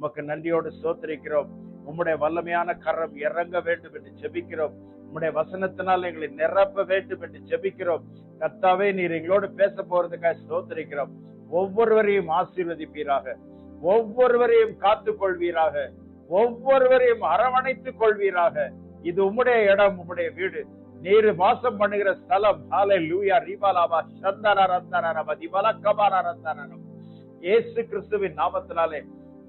உமக்கு நன்றியோடு சோத்தரிக்கிறோம் உம்முடைய வல்லமையான கரம் இறங்க வேண்டும் என்று ஜெபிக்கிறோம். உம்முடைய வசனத்தினால் எங்களை நிரப்ப வேண்டும் என்று ஜெபிக்கிறோம். கத்தாவே நீர் எங்களோடு பேச போறதுக்காக சோத்தரிக்கிறோம் ஒவ்வொருவரையும் ஆசீர்வதிப்பீராக. ஒவ்வொருவரையும் காத்துக் கொள்வீராக ஒவ்வொருவரையும் அரவணைத்துக் கொள்வீராக. இது உம்முடைய இடம் உம்முடைய வீடு. நீர் வாசம் பண்ணுகிற ஸ்தலம். ஹாலை லூயா ரிபாலாபா சந்தன ரந்தனரப திபலக்கபார ரந்தனரம் இயேசு கிறிஸ்துவின் நாமத்தினாலே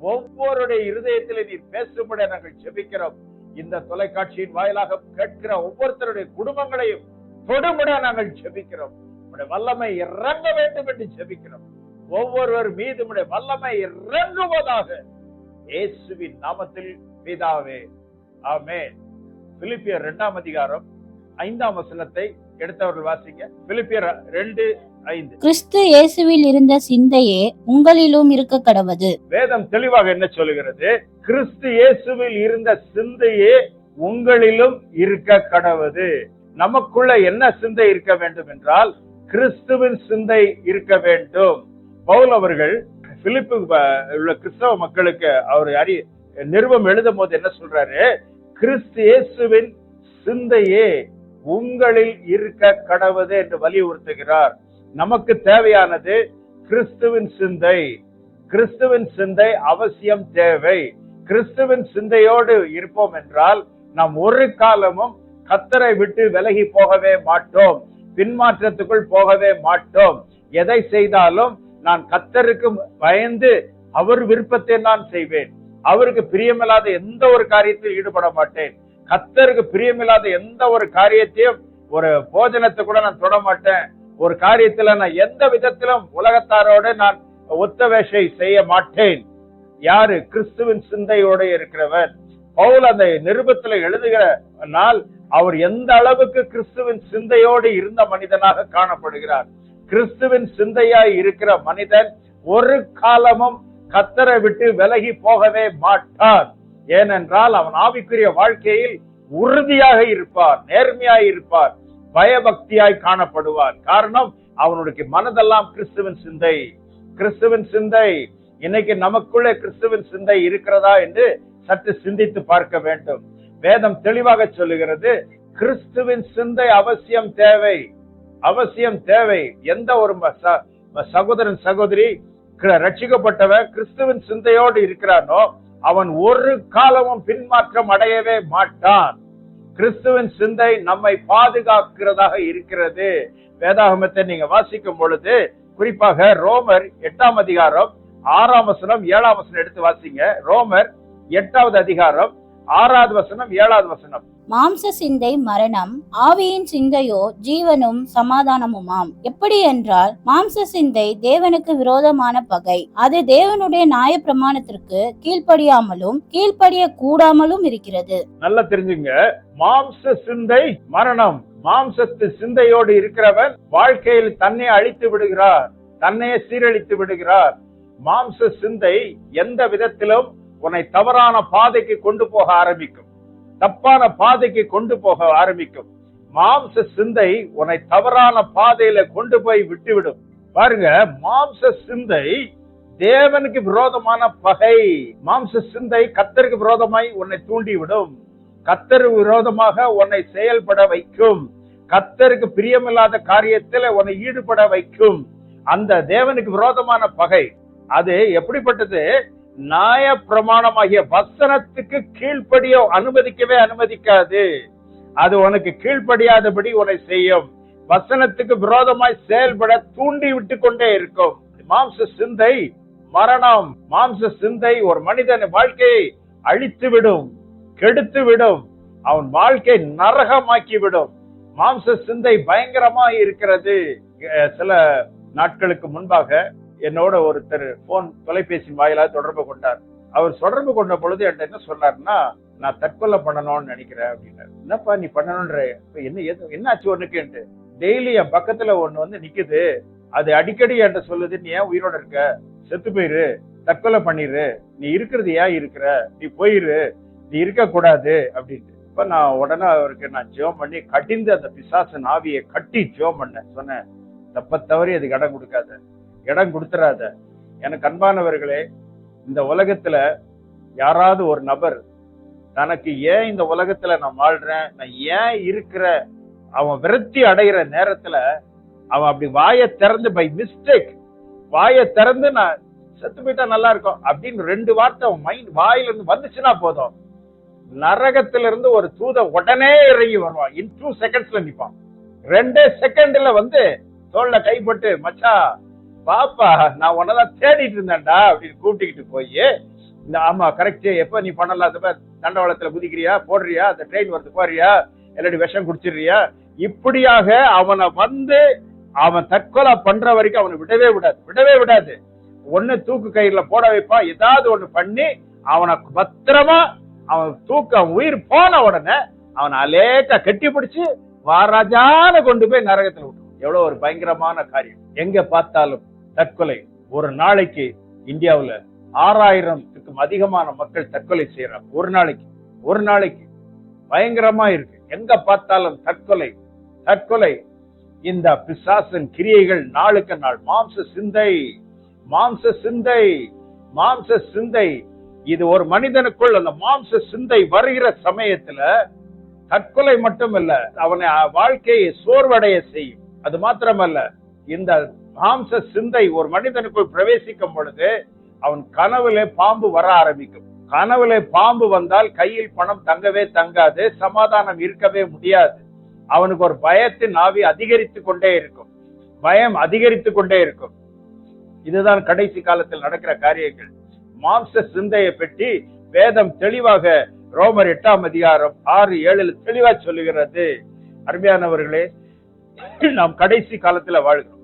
ஒவ்வொருடைய இருதயத்திலே நீ பேசும்படி நாங்கள் ஜெபிக்கிறோம். இந்த தொலைக்காட்சியின் வாயிலாக கேட்கிற ஒவ்வொருத்தருடைய குடும்பங்களையும் தொடுமுட நாங்கள் ஜெபிக்கிறோம். உடைய வல்லமை இறங்க வேண்டும் என்று ஜெபிக்கிறோம். ஒவ்வொருவர் மீது உடைய வல்லமை இறங்குவதாக இயேசுவின் நாமத்தில் பிதாவே ஆமே பிலிப்பியர் இரண்டாம் அதிகாரம் ஐந்தாம் வசனத்தை எடுத்தவர்கள் வாசிங்க. பிலிப்பியர் ரெண்டு கிறிஸ்து இயேசுவில் இருந்த சிந்தையே உங்களிலும் இருக்க கடவது. வேதம் தெளிவாக என்ன சொல்லுகிறது? கிறிஸ்து இயேசுவில் இருந்த சிந்தையே உங்களிலும் இருக்க கடவது. நமக்குள்ள என்ன சிந்தை இருக்க வேண்டும் என்றால் கிறிஸ்துவின் சிந்தை இருக்க வேண்டும். பவுல் அவர்கள் பிலிப்பு உள்ள கிறிஸ்தவ மக்களுக்கு அவர் அறி நிருபம் எழுதும் போது என்ன சொல்றாரு? கிறிஸ்து இயேசுவின் சிந்தையே உங்களில் இருக்க கடவுது என்று வலியுறுத்துகிறார். நமக்கு தேவையானது கிறிஸ்துவின் சிந்தை. கிறிஸ்துவின் சிந்தை அவசியம் தேவை. கிறிஸ்துவின் சிந்தையோடு இருப்போம் என்றால் நாம் ஒரு காலமும் கத்தரை விட்டு விலகி போகவே மாட்டோம். பின்மாற்றத்துக்குள் போகவே மாட்டோம். எதை செய்தாலும் நான் கத்தருக்கு பயந்து அவர் விருப்பத்தை நான் செய்வேன். அவருக்கு பிரியமில்லாத எந்த ஒரு காரியத்தில் ஈடுபட மாட்டேன். கத்தருக்கு பிரியமில்லாத எந்த ஒரு காரியத்தையும் ஒரு போஜனத்தை கூட நான் தொட மாட்டேன். ஒரு காரியத்துல நான் எந்த விதத்திலும் உலகத்தாரோட நான் ஒத்த வேஷை செய்ய மாட்டேன். யாரு? கிறிஸ்துவின் சிந்தையோட இருக்கிறவர். பவுல் அந்த நிருபத்துல எழுதுகிற நாள் அவர் எந்த அளவுக்கு கிறிஸ்துவின் சிந்தையோடு இருந்த மனிதனாக காணப்படுகிறார். கிறிஸ்துவின் சிந்தையாய் இருக்கிற மனிதன் ஒரு காலமும் கத்தரை விட்டு விலகி போகவே மாட்டான் ஏனென்றால் அவன் ஆவிக்குரிய வாழ்க்கையில் உறுதியாக இருப்பார் நேர்மையாய் இருப்பார். பயபக்தியாய் காணப்படுவார். காரணம் அவனுடைய மனதெல்லாம் கிறிஸ்துவின் சிந்தை. கிறிஸ்துவின் சிந்தை. இன்னைக்கு நமக்குள்ளே கிறிஸ்துவின் சிந்தை இருக்கிறதா என்று சற்று சிந்தித்து பார்க்க வேண்டும். வேதம் தெளிவாக சொல்லுகிறது கிறிஸ்துவின் சிந்தை அவசியம் தேவை. அவசியம் தேவை. எந்த ஒரு ம- ச- சகோதரன் சகோதரி ரட்சிக்கப்பட்டவன் கிறிஸ்துவின் சிந்தையோடு இருக்கிறானோ அவன் ஒரு காலமும் பின்மாற்றம் அடையவே மாட்டான். கிறிஸ்துவின் சிந்தை நம்மை பாதுகாக்கிறதாக இருக்கிறது. வேதாகமத்தை நீங்க வாசிக்கும் பொழுது குறிப்பாக ரோமர் எட்டாம் அதிகாரம் ஆறாம் வசனம் ஏழாம் வசனம் எடுத்து வாசிங்க. ரோமர் எட்டாவது அதிகாரம் ஆறாவது வசனம் ஏழாவது வசனம். மாம்ச சிந்தை மரணம் ஆவியின் சிந்தையோ ஜீவனும் சமாதானமுமாம். எப்படி என்றால் மாம்ச சிந்தை தேவனுக்கு விரோதமான பகை. அது தேவனுடைய நியாய பிரமாணத்திற்கு கீழ்ப்படியாமலும் கீழ்ப்படிய கூடாமலும் இருக்கிறது. நல்லா தெரிஞ்சுங்க. மாம்ச சிந்தை மரணம். மாம்சத்து சிந்தையோடு இருக்கிறவன் வாழ்க்கையில் தன்னை அழித்து விடுகிறார் தன்னையே சீரழித்து விடுகிறார். மாம்ச சிந்தை எந்த விதத்திலும் உன்னை தவறான பாதைக்கு கொண்டு போக ஆரம்பிக்கும். தப்பான பாதைக்கு கொண்டு போக ஆரம்பிக்கும். மாம்ச சிந்தை உன்னை தவறான பாதையில கொண்டு போய் விட்டுவிடும். பாருங்க மாம்ச சிந்தை தேவனுக்கு விரோதமான பகை. மாம்ச சிந்தை கத்தருக்கு விரோதமாய் உன்னை தூண்டிவிடும். கத்தர் விரோதமாக உன்னை செயல்பட வைக்கும். கத்தருக்கு பிரியமில்லாத காரியத்தில் உன்னை ஈடுபட வைக்கும். அந்த தேவனுக்கு விரோதமான பகை. அது எப்படிப்பட்டது? நியாய பிரமாணமாகிய வசனத்துக்கு கீழ்ப்படிய அனுமதிக்கவே அனுமதிக்காது. அது உனக்கு கீழ்ப்படியாதபடி உன்னை செய்யும். வசனத்துக்கு விரோதமாய் செயல்பட தூண்டி விட்டு கொண்டே இருக்கும். மாம்ச சிந்தை மரணம். மாம்ச சிந்தை ஒரு மனிதன் வாழ்க்கையை அழித்து விடும் கெடுத்து விடும் அவன் வாழ்க்கை நரகமாக்கி விடும் மாம்ச சிந்தை பயங்கரமா இருக்கிறது. சில நாட்களுக்கு முன்பாக என்னோட ஒருத்தர் போன் தொலைபேசி வாயிலாக தொடர்பு கொண்டார். அவர் தொடர்பு கொண்ட பொழுது என்கிட்ட என்ன சொன்னார்னா நான் தற்கொலை பண்ணணும்னு நினைக்கிறேன் அப்படின்னாரு. என்னப்பா நீ பண்ணணும்ன்ற என்ன என்னாச்சு என்ன ஒண்ணுக்குன்ட்டு டெய்லி என் பக்கத்துல ஒண்ணு வந்து நிக்குது. அது அடிக்கடி என்கிட்ட சொல்லுது நீ ஏன் உயிரோட இருக்க? செத்து போயிரு. தற்கொலை பண்ணிரு. நீ இருக்கிறது ஏன் இருக்கிற? நீ போயிரு. நீ இருக்கக்கூடாது அப்படின்ட்டு. இப்ப நான் உடனே அவருக்கு நான் ஜெபம் பண்ணி கட்டிந்து அந்த பிசாசன் ஆவியை கட்டி ஜெபம் பண்ணேன். சொன்னேன் தப்ப தவறி அதுக்கு இடம் கொடுக்காத இடம் கொடுத்துடாத எனக்கு அன்பானவர்களே இந்த உலகத்துல யாராவது ஒரு நபர் தனக்கு ஏன் இந்த உலகத்துல நான் வாழ்றேன் நான் ஏன் இருக்கிற அவன் விரத்தி அடைகிற நேரத்துல அவன் அப்படி வாயை திறந்து பை மிஸ்டேக் வாயை திறந்து நான் செத்து போயிட்டா நல்லா இருக்கும் அப்படின்னு ரெண்டு வார்த்தை அவன் மைண்ட் வாயில இருந்து வந்துச்சுன்னா போதும். நரகத்திலிருந்து ஒரு தூத உடனே இறங்கி வருவான். இன் டூ செகண்ட்ஸ்ல நிப்பான். ரெண்டே செகண்ட்ல வந்து தோல்ல கைப்பட்டு மச்சா பாப்பா நான் உன்னதான் தேடிட்டு இருந்தேன்டா அப்படின்னு கூப்பிட்டுக்கிட்டு போய் இந்த ஆமா கரெக்ட் எப்ப நீ பண்ணலாம் அது தண்டவாளத்துல குதிக்கிறியா போடுறியா அந்த ட்ரெயின் வரது போறியா இல்லாட்டி விஷம் குடிச்சிடுறியா? இப்படியாக அவனை வந்து அவன் தற்கொலை பண்ற வரைக்கும் அவனை விடவே விடாது விடவே விடாது. ஒன்னு தூக்கு கயிறுல போட வைப்பான் ஏதாவது ஒண்ணு பண்ணி அவனை பத்திரமா அவன் தூக்கம் உயிர் போன உடனே அவனை அலேக்கா கட்டி பிடிச்சு வாராஜான கொண்டு போய் நரகத்துல விட்டுரும் எவ்வளவு ஒரு பயங்கரமான காரியம். எங்க பார்த்தாலும் தற்கொலை. ஒரு நாளைக்கு இந்தியாவுல ஆறாயிரத்துக்கும் அதிகமான மக்கள் தற்கொலை செய்யறாங்க. ஒரு நாளைக்கு. ஒரு நாளைக்கு. பயங்கரமா இருக்கு. எங்க பார்த்தாலும் தற்கொலை. தற்கொலை. இந்த பிசாசன் கிரியைகள் நாளுக்கு நாள். மாம்ச சிந்தை. மாம்ச சிந்தை. மாம்ச சிந்தை. இது ஒரு மனிதனுக்குள் அந்த மாம்ச சிந்தை வருகிற சமயத்துல தற்கொலை மட்டுமல்ல அவனை வாழ்க்கையை சோர்வடைய செய்யும். அது மாத்திரமல்ல இந்த மாம்ச சிந்தை ஒரு மனிதனுக்குள் பிரவேசிக்கும் பொழுது அவன் கனவுல பாம்பு வர ஆரம்பிக்கும். கனவுல பாம்பு வந்தால் கையில் பணம் தங்கவே தங்காது சமாதானம் இருக்கவே முடியாது. அவனுக்கு ஒரு பயத்தின் ஆவி அதிகரித்து கொண்டே இருக்கும். பயம் அதிகரித்து கொண்டே இருக்கும். இதுதான் கடைசி காலத்தில் நடக்கிற காரியங்கள். மாம்ச சிந்தையை பற்றி வேதம் தெளிவாக ரோமர் எட்டாம் அதிகாரம் ஆறு ஏழில் தெளிவா சொல்லுகிறது. அருமையானவர்களே நாம் கடைசி காலத்துல வாழ்கிறோம்.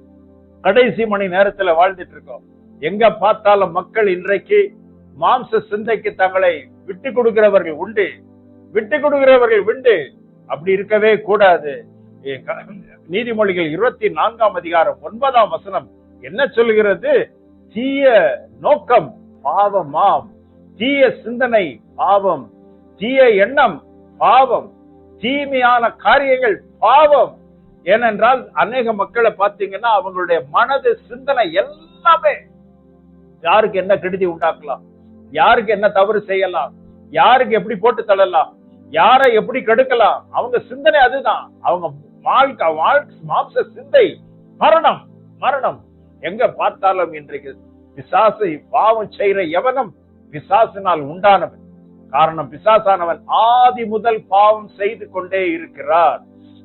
கடைசி மணி நேரத்துல வாழ்ந்துட்டு இருக்கோம். எங்க பார்த்தாலும் மக்கள் இன்றைக்கு மாம்ச சிந்தைக்கு தங்களை விட்டு கொடுக்கிறவர்கள் உண்டு விட்டு கொடுக்கிறவர்கள் உண்டு அப்படி இருக்கவே கூடாது. நீதிமொழிகள் இருபத்தி நான்காம் அதிகாரம் ஒன்பதாம் வசனம் என்ன சொல்லுகிறது? தீய நோக்கம் பாவமாம் தீய சிந்தனை பாவம். தீய எண்ணம் பாவம். தீமையான காரியங்கள் பாவம். ஏனென்றால் அநேக மக்களை பார்த்தீங்கன்னா அவங்களுடைய மனது சிந்தனை எல்லாமே யாருக்கு என்ன கெடுதி உண்டாக்கலாம்? யாருக்கு என்ன தவறு செய்யலாம்? யாருக்கு எப்படி போட்டு தள்ளலாம்? யாரை எப்படி கெடுக்கலாம்? அவங்க சிந்தனை அதுதான். அவங்க வாழ்க்கை வாழ்க்கை மாம்ச சிந்தை மரணம் மரணம். எங்க பார்த்தாலும் இன்றைக்கு பிசாசை பாவம் செய்கிற எவனும் பிசாசினால் உண்டானவன். காரணம் பிசாசானவன் ஆதி முதல் பாவம் செய்து கொண்டே இருக்கிறார்.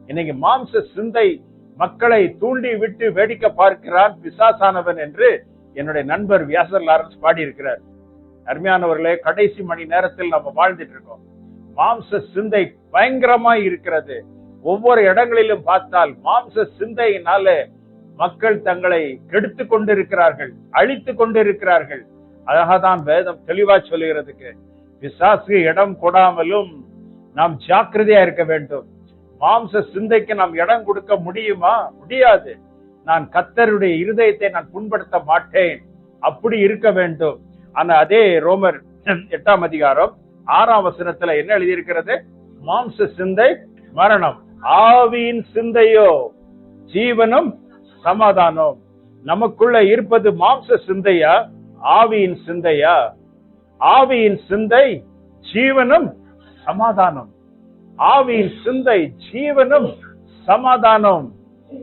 இன்னைக்கு மாம்ச சிந்தை மக்களை தூண்டி விட்டு வேடிக்கை பார்க்கிறான் பிசாசானவன் என்று என்னுடைய நண்பர் வியாசர் லாரன்ஸ் பாடியிருக்கிறார். அருமையானவர்களே கடைசி மணி நேரத்தில் நம்ம வாழ்ந்துட்டு இருக்கோம். மாம்ச சிந்தை பயங்கரமாய் இருக்கிறது. ஒவ்வொரு இடங்களிலும் பார்த்தால் மாம்ச சிந்தையினால மக்கள் தங்களை கெடுத்து கொண்டிருக்கிறார்கள் அழித்து கொண்டிருக்கிறார்கள். அழகாதான் வேதம் தெளிவா சொல்லுகிறதுக்கு பிசாசு இடம் கொடாமலும் நாம் ஜாக்கிரதையா இருக்க வேண்டும். மாம்ச சிந்தைக்கு நாம் இடம் கொடுக்க முடியுமா? முடியாது. நான் கத்தருடைய இருதயத்தை நான் புண்படுத்த மாட்டேன். அப்படி இருக்க வேண்டும். ஆனா அதே ரோமர் எட்டாம் அதிகாரம் ஆறாம் வசனத்துல என்ன எழுதியிருக்கிறது? மாம்ச சிந்தை மரணம். ஆவியின் சிந்தையோ ஜீவனும் சமாதானம். நமக்குள்ள இருப்பது மாம்ச சிந்தையா? ஆவியின் சிந்தையா? ஆவியின் சிந்தை ஜீவனும் சமாதானம். ஆவியின் சிந்தை ஜீவனும் சமாதானம்.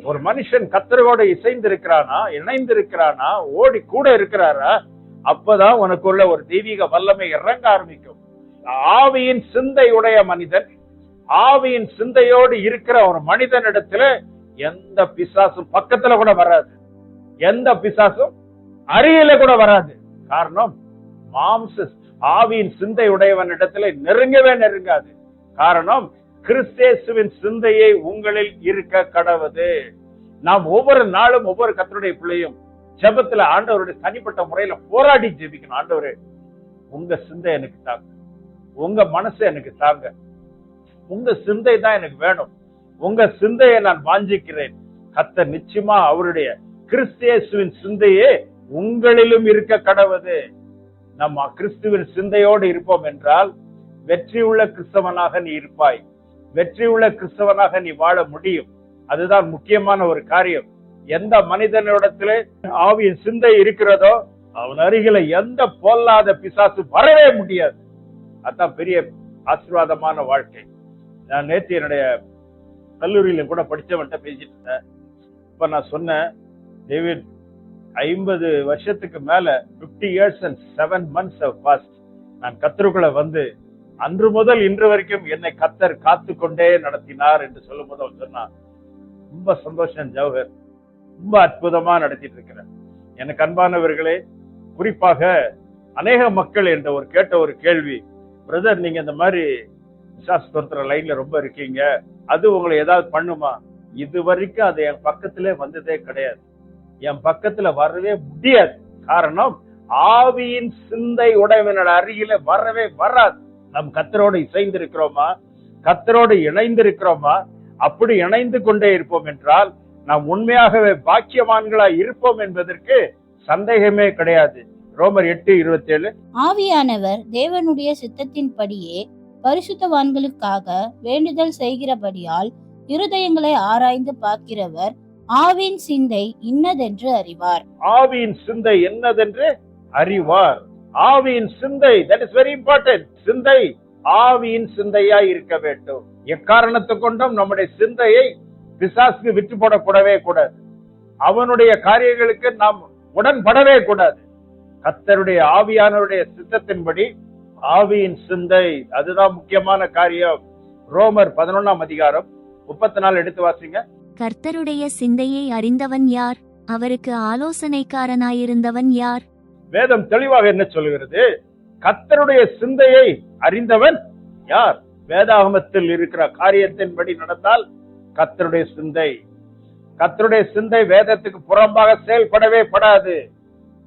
ஒரு மனுஷன் கத்தரோட இசைந்திருக்கிறானா? இணைந்திருக்கிறானா? ஓடி கூட இருக்கிறாரா? அப்பதான் உனக்குள்ள ஒரு தெய்வீக வல்லமை இறங்க ஆரம்பிக்கும். ஆவியின் சிந்தை உடைய மனிதன் ஆவியின் சிந்தையோடு இருக்கிற ஒரு மனிதனிடத்துல எந்த பிசாசும் பக்கத்துல கூட வராது. எந்த பிசாசும் அருகில கூட வராது. காரணம் மாம்ச ஆவியின் சிந்தை உடையவனிடத்துல நெருங்கவே நெருங்காது. காரணம் கிறிஸ்தேசுவின் சிந்தையை உங்களில் இருக்க கடவுது. நாம் ஒவ்வொரு நாளும் ஒவ்வொரு கத்தருடைய பிள்ளையும் ஜபத்துல ஆண்டவருடைய தனிப்பட்ட முறையில போராடி ஜெபிக்கணும். ஆண்டவரே உங்க சிந்தை எனக்கு தாங்க. உங்க மனசு எனக்கு தாங்க. உங்க சிந்தை தான் எனக்கு வேணும். உங்க சிந்தையை நான் வாஞ்சிக்கிறேன். கத்த நிச்சயமா அவருடைய கிறிஸ்தேசுவின் சிந்தையே உங்களிலும் இருக்க கடவுது நம்ம கிறிஸ்துவின் சிந்தையோடு இருப்போம் என்றால் வெற்றி உள்ள கிறிஸ்தவனாக நீ இருப்பாய். வெற்றி உள்ள கிறிஸ்தவனாக நீ வாழ முடியும். அதுதான் முக்கியமான ஒரு காரியம். எந்த மனிதனிடத்துல ஆவியின் சிந்தை இருக்கிறதோ அவன் அருகில எந்த பொல்லாத பிசாசு வரவே முடியாது. அதான் பெரிய ஆசீர்வாதமான வாழ்க்கை. நான் நேற்று என்னுடைய கல்லூரியில கூட படிச்சவன்ட்ட பேசிட்டு இருந்தேன். இப்ப நான் சொன்னேன் டேவிட் ஐம்பது வருஷத்துக்கு மேல 50 years and seven months past நான் கத்தருக்குள்ள வந்து அன்று முதல் இன்று வரைக்கும் என்னை கத்தர் காத்து கொண்டே நடத்தினார் என்று சொல்லும் போது அவன் சொன்னான் ரொம்ப சந்தோஷம் ஜவஹர். ரொம்ப அற்புதமா நடத்திட்டு இருக்கிறேன் எனக்கு அன்பானவர்களே குறிப்பாக அநேக மக்கள் என்ற ஒரு கேட்ட ஒரு கேள்வி பிரதர் நீங்க இந்த மாதிரி விசாஸ்தோத்திர லைன்ல ரொம்ப இருக்கீங்க. அது உங்களை ஏதாவது பண்ணுமா? இது வரைக்கும் அது என் பக்கத்திலே வந்ததே கிடையாது. என் பக்கத்துல வரவே முடியாது. காரணம் ஆவியின் சிந்தை உடையவனோட அருகில வரவே வராது. நம் கத்தரோடு இசைந்திருக்கிறோமா? கத்தரோடு இணைந்திருக்கிறோமா? அப்படி இணைந்து கொண்டே இருப்போம் என்றால் நாம் உண்மையாகவே பாக்கியவான்களா இருப்போம் என்பதற்கு சந்தேகமே கிடையாது. ரோமர் எட்டு இருபத்தி ஏழு ஆவியானவர் தேவனுடைய சித்தத்தின்படியே பரிசுத்தவான்களுக்காக வேண்டுதல் செய்கிறபடியால் இருதயங்களை ஆராய்ந்து பார்க்கிறவர் ஆவின் சிந்தை இன்னதென்று அறிவார். ஆவியின் சிந்தை என்னதென்று அறிவார். ஆவியின் சிந்தை தட் இஸ் வெரி இம்பார்ட்டன்ட் சிந்தை ஆவியின் சிந்தையா இருக்க வேண்டும். எக்காரணத்தை கொண்டும் நம்முடைய சிந்தையை பிசாசுக்கு விட்டு போடக்கூடவே கூடாது. அவனுடைய காரியங்களுக்கு நாம் உடன்படவே கூடாது. கத்தருடைய ஆவியானவருடைய சித்தத்தின்படி ஆவியின் சிந்தை அதுதான் முக்கியமான காரியம். ரோமர் பதினொன்னாம் அதிகாரம் முப்பத்தி நாலு எடுத்து வாசிங்க. கர்த்தருடைய சிந்தையை அறிந்தவன் யார்? அவருக்கு ஆலோசனைக்காரனாயிருந்தவன் யார்? வேதம் தெளிவாக என்ன சொல்கிறது? கத்தருடைய சிந்தையை அறிந்தவன் யார்? வேதாகமத்தில் இருக்கிற காரியத்தின்படி நடந்தால் கத்தருடைய சிந்தை. கத்தருடைய சிந்தை வேதத்துக்கு புறம்பாக செயல்படவே படாது.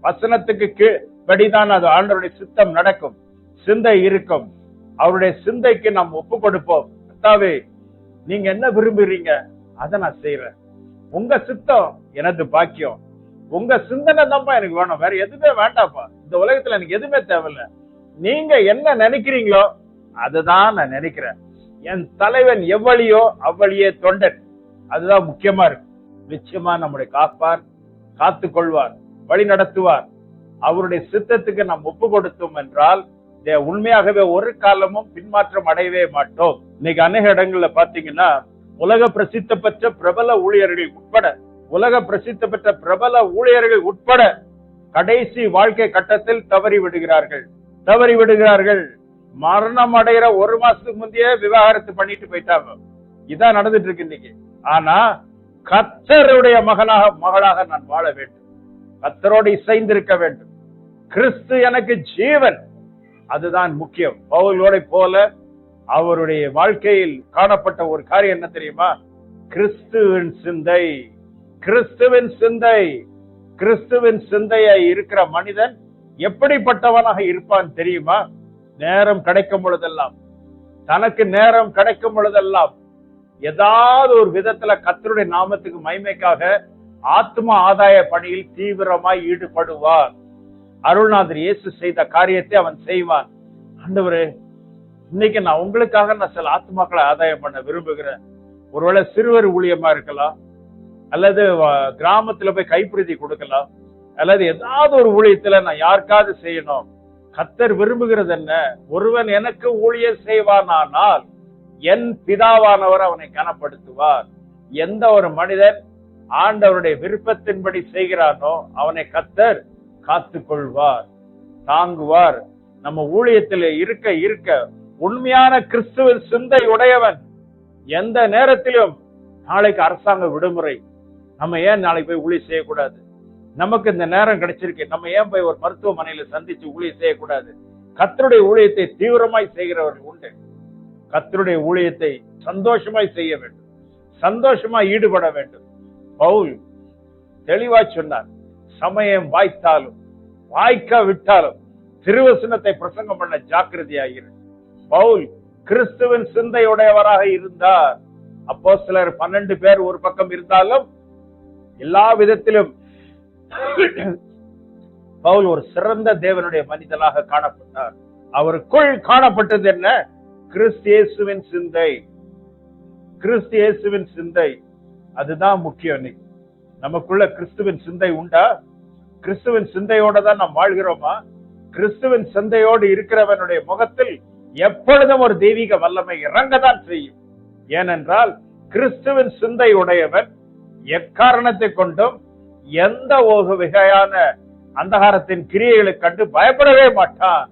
வசனத்துக்கு படிதான் அது ஆண்டவருடைய சித்தம் நடக்கும். சிந்தை இருக்கும். அவருடைய சிந்தைக்கு நாம் ஒப்பு கொடுப்போம் கர்த்தாவே நீங்க என்ன விரும்புறீங்க? அதை நான் செய்யறேன் உங்க சித்தம் எனது பாக்கியம். உங்க சிந்தனை தான்ப்பா எனக்கு வேணும். வேற எதுவுமே வேண்டாம்ப்பா. இந்த உலகத்துல எனக்கு எதுவுமே தேவையில்ல. நீங்க என்ன நினைக்கிறீங்களோ அதுதான் நான் நினைக்கிறேன். என் தலைவன் எவ்வளியோ அவ்வளியே தொண்டன். அதுதான் முக்கியமா இருக்கு. நிச்சயமா நம்முடைய காப்பார் காத்து கொள்வார் வழி நடத்துவார் அவருடைய சித்தத்துக்கு நாம் ஒப்பு கொடுத்தோம் என்றால் உண்மையாகவே ஒரு காலமும் பின்மாற்றம் அடையவே மாட்டோம். இன்னைக்கு அநேக இடங்கள்ல பாத்தீங்கன்னா உலக பிரசித்த பெற்ற பிரபல ஊழியர்கள் உட்பட உலக பிரசித்த பெற்ற பிரபல ஊழியர்கள் உட்பட கடைசி வாழ்க்கை கட்டத்தில் தவறி விடுகிறார்கள். தவறி விடுகிறார்கள். மரணம் அடைகிற ஒரு மாசத்துக்கு முந்தைய விவாகரத்து பண்ணிட்டு போயிட்டாங்க. இதான் நடந்துட்டு இருக்கு இன்னைக்கு. ஆனா கத்தருடைய மகனாக மகளாக நான் வாழ வேண்டும். கத்தரோடு இசைந்திருக்க வேண்டும். கிறிஸ்து எனக்கு ஜீவன். அதுதான் முக்கியம். பவுலோட போல அவருடைய வாழ்க்கையில் காணப்பட்ட ஒரு காரியம் என்ன தெரியுமா? கிறிஸ்துவின் சிந்தை. கிறிஸ்துவின் சிந்தை. கிறிஸ்துவின் சிந்தையை இருக்கிற மனிதன் எப்படிப்பட்டவனாக இருப்பான் தெரியுமா? நேரம் கிடைக்கும் பொழுதெல்லாம். தனக்கு நேரம் கிடைக்கும் பொழுதெல்லாம். ஏதாவது ஒரு விதத்துல கத்தருடைய நாமத்துக்கு மைமைக்காக ஆத்ம ஆதாய பணியில் தீவிரமாய் ஈடுபடுவார். அருள்நாதர் இயேசு செய்த காரியத்தை அவன் செய்வான். ஆண்டவரே இன்னைக்கு நான் உங்களுக்காக நான் சில ஆத்மாக்களை ஆதாயம் பண்ண விரும்புகிறேன். ஒருவேளை சிறுவர் ஊழியமா இருக்கலாம் அல்லது கிராமத்துல போய் கைப்பிரதி கொடுக்கலாம் அல்லது ஏதாவது ஒரு ஊழியத்துல நான் யாருக்காவது செய்யணும். கத்தர் விரும்புகிறது என்ன? ஒருவன் எனக்கு ஊழியர் செய்வானானால் என் பிதாவானவர் அவனை கனப்படுத்துவார். எந்த ஒரு மனிதன் ஆண்டவருடைய விருப்பத்தின்படி செய்கிறானோ அவனை கத்தர் காத்துக் கொள்வார் தாங்குவார். நம்ம ஊழியத்தில் இருக்க இருக்க உண்மையான கிறிஸ்துவின் சிந்தை உடையவன். எந்த நேரத்திலும் நாளைக்கு அரசாங்க விடுமுறை. நம்ம ஏன் நாளைக்கு போய் ஊழியம் செய்யக்கூடாது? நமக்கு இந்த நேரம் கிடைச்சிருக்கு நம்ம ஏன் போய் ஒரு மருத்துவமனையில சந்திச்சு ஊழியம் செய்யக்கூடாது? கத்தருடைய ஊழியத்தை தீவிரமாய் செய்கிறவர்கள் உண்டு. கத்தருடைய ஊழியத்தை சந்தோஷமாய் செய்ய வேண்டும். சந்தோஷமாய் ஈடுபட வேண்டும். பவுல் தெளிவாய் சொன்னார் சமயம் வாய்த்தாலும் வாய்க்கா விட்டாலும் திருவசனத்தை பிரசங்கம் பண்ண ஜாக்கிரதையாயிரு. பவுல் கிறிஸ்துவின் சிந்தையுடையவராக இருந்தார். அப்போ சிலர் பன்னெண்டு பேர் ஒரு பக்கம் இருந்தாலும் எல்லா விதத்திலும் பவுல் ஒரு சிறந்த தேவனுடைய மனிதனாக காணப்பட்டார். அவருக்குள் காணப்பட்டது என்ன? கிறிஸ்தியேசுவின் சிந்தை. கிறிஸ்தியேசுவின் சிந்தை. அதுதான் முக்கியம் நமக்குள்ள கிறிஸ்துவின் சிந்தை உண்டா? கிறிஸ்துவின் சிந்தையோட தான் நாம் வாழ்கிறோமா? கிறிஸ்துவின் சிந்தையோடு இருக்கிறவனுடைய முகத்தில் எப்பொழுதும் ஒரு தெய்வீக வல்லமை இறங்கதான் செய்யும். ஏனென்றால் கிறிஸ்துவின் சிந்தை உடையவன் எக்காரணத்தை கொண்டும் எந்த ஒரு வகையான அந்தகாரத்தின் கிரியைகளை கண்டு பயப்படவே மாட்டான்.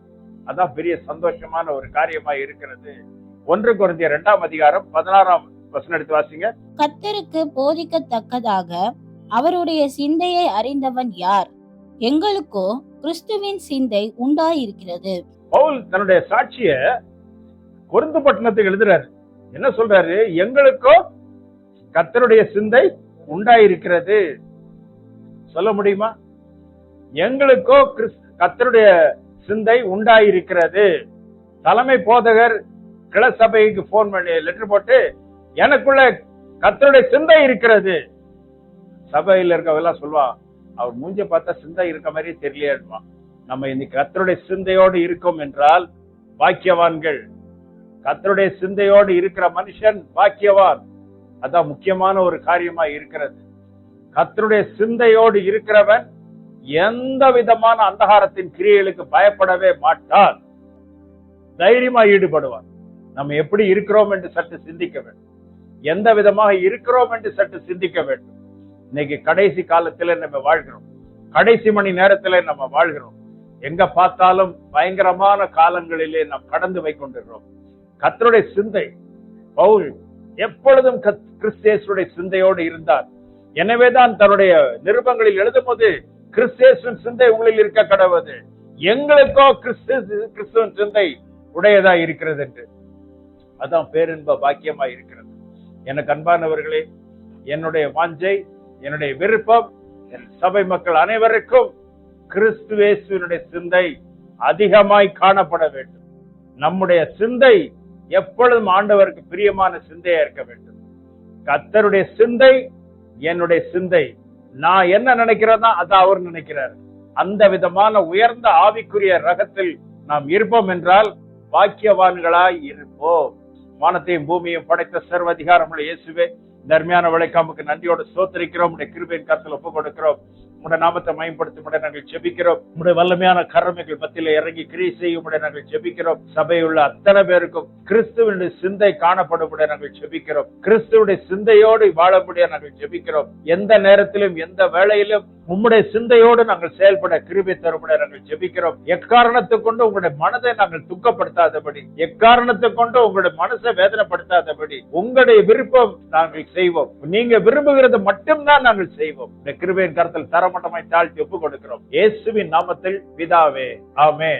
அதான் பெரிய சந்தோஷமான ஒரு காரியமா இருக்கிறது. ஒன்று குறைந்த இரண்டாம் அதிகாரம் பதினாறாம் வசனம் எடுத்து வாசிங்க. கத்தருக்கு போதிக்கத்தக்கதாக அவருடைய சிந்தையை அறிந்தவன் யார்? எங்களுக்கோ கிறிஸ்துவின் சிந்தை உண்டாயிருக்கிறது. பவுல் தன்னுடைய சாட்சிய கொருந்து பட்டணத்துக்கு எழுதுறாரு. என்ன சொல்றாரு? எங்களுக்கோ கத்தருடைய சிந்தை உண்டாயிருக்கிறது. சொல்ல முடியுமா? எங்களுக்கோ கிறிஸ்- கர்த்தருடைய சிந்தை உண்டாயிருக்கிறது. தலைமை போதகர் கிள சபைக்கு போன் பண்ணி லெட்டர் போட்டு எனக்குள்ள கத்தருடைய சிந்தை இருக்கிறது. சபையில் இருக்கவெல்லாம் சொல்லுவான் அவர் மூஞ்ச பார்த்தா சிந்தை இருக்க மாதிரியே தெரியலையாடுமா நம்ம இன்னைக்கு கத்தருடைய சிந்தையோடு இருக்கோம் என்றால் பாக்கியவான்கள். கர்த்தருடைய சிந்தையோடு இருக்கிற மனுஷன் பாக்கியவான். அதான் முக்கியமான ஒரு காரியமா இருக்கிறது. கத்தருடைய சிந்தையோடு இருக்கிறவன் எந்த விதமான அந்தகாரத்தின் கிரியைகளுக்கு பயப்படவே மாட்டான். தைரியமா ஈடுபடுவான். நம்ம எப்படி இருக்கிறோம் என்று சற்று சிந்திக்க வேண்டும். எந்த விதமாக இருக்கிறோம் என்று சற்று சிந்திக்க வேண்டும். இன்னைக்கு கடைசி காலத்துல நம்ம வாழ்கிறோம். கடைசி மணி நேரத்துல நம்ம வாழ்கிறோம். எங்க பார்த்தாலும் பயங்கரமான காலங்களிலே நாம் கடந்து வைக்கொண்டிருக்கிறோம் கத்தருடைய சிந்தை பவுல் எப்பொழுதும் கத்- கிறிஸ்தேசுடைய சிந்தையோடு இருந்தார். எனவேதான் தன்னுடைய நிருபங்களில் எழுதும்போது கிறிஸ்தேசுவின் சிந்தை உங்களில் இருக்க கடவுது எங்களுக்கோ கிறிஸ்து கிறிஸ்துவின் சிந்தை உடையதா இருக்கிறது என்று. அதான் பேரின்ப பாக்கியமா இருக்கிறது. எனக்கு அன்பானவர்களே என்னுடைய வாஞ்சை என்னுடைய விருப்பம் என் சபை மக்கள் அனைவருக்கும் கிறிஸ்துவேசுவினுடைய சிந்தை அதிகமாய் காணப்பட வேண்டும். நம்முடைய சிந்தை எப்பொழுதும் ஆண்டவருக்கு பிரியமான சிந்தையா இருக்க வேண்டும். கர்த்தருடைய சிந்தை என்னுடைய சிந்தை. நான் என்ன நினைக்கிறேன்னா அது அவர் நினைக்கிறார். அந்த விதமான உயர்ந்த ஆவிக்குரிய ரகத்தில் நாம் இருப்போம் என்றால் பாக்கியவான்களாய் இருப்போம். வானத்தையும் பூமியையும் படைத்த சர்வ அதிகாரமுள்ள இயேசுவே தர்மியான விளைக்காமுக்கு நன்றியோடு சோத்தரிக்கிறோம் உடைய கிருபையின் கருத்தில் ஒப்புக் கொடுக்கிறோம் உடைய நாமத்தை மயன்படுத்தி நாங்கள் ஜெபிக்கிறோம். உடைய வல்லமையான கருமைகள் மத்தியில இறங்கி கிரியை செய்யும் நாங்கள் ஜெபிக்கிறோம். சபையுள்ள அத்தனை பேருக்கும் கிறிஸ்துவனுடைய சிந்தை காணப்படும் நாங்கள் ஜெபிக்கிறோம். கிறிஸ்துவனுடைய சிந்தையோடு வாழக்கூடிய நாங்கள் ஜெபிக்கிறோம். எந்த நேரத்திலும் எந்த வேளையிலும் உம்முடைய சிந்தையோடு நாங்கள் செயல்பட கிருபை தரும்படி நாங்கள் ஜெபிக்கிறோம். எக்காரணத்தை கொண்டு உங்களுடைய மனதை நாங்கள் துக்கப்படுத்தாதபடி எக்காரணத்தை கொண்டு உங்களுடைய மனசை வேதனைப்படுத்தாதபடி உங்களுடைய விருப்பம் நாங்கள் செய்வோம். நீங்க விரும்புகிறது மட்டும்தான் நாங்கள் செய்வோம். இந்த கிருபையின் கருத்தில் தரமட்டமாய் தாழ்த்தி ஒப்புக் கொடுக்கிறோம். இயேசுவின் நாமத்தில் பிதாவே ஆமே